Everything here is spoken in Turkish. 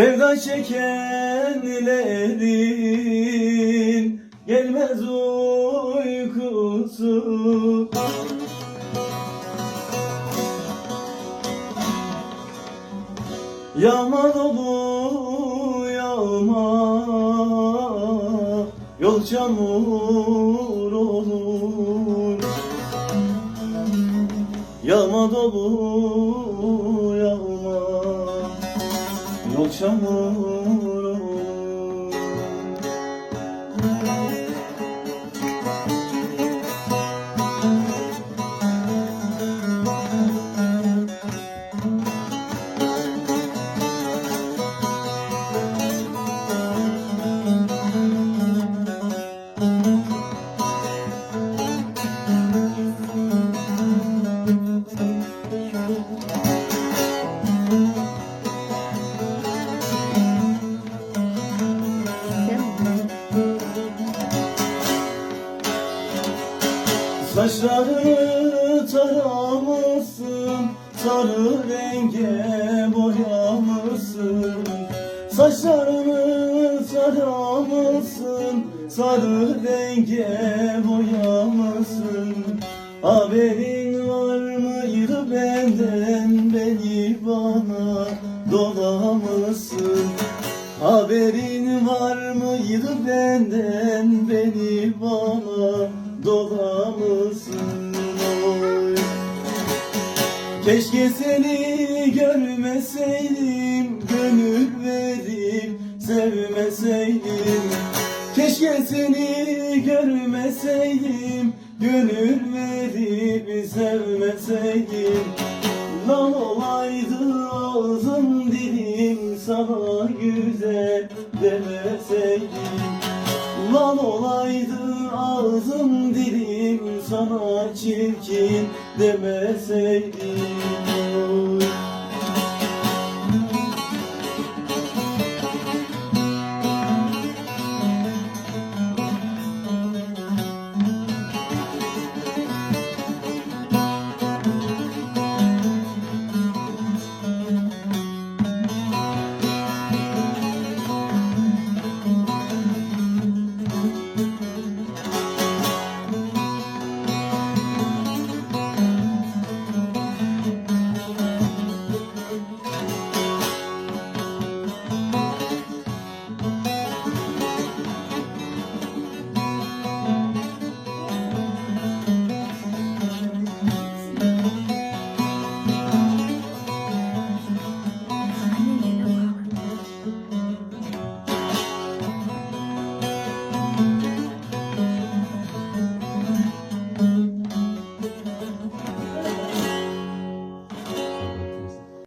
Sevda çekenlerin gelmez uykusu. Yağma dolu yağma Yol çamur olur. Yağma dolu Yol olur Saçları taramışsın Sarı renge boyamışsın Saçlarını taramışsın Sarı renge boyamışsın Haberin var mıydı benden Beni bana dolamışsın Haberin var mıydı benden Beni bana Keşke seni görmeseydim Gönül verip sevmeseydim. Keşke seni görmeseydim Gönül verip sevmeseydim. Lan olaydı ağzım dilim Sana güzel demeseydim. Lan olaydı ağzım sana çirkin demeseydim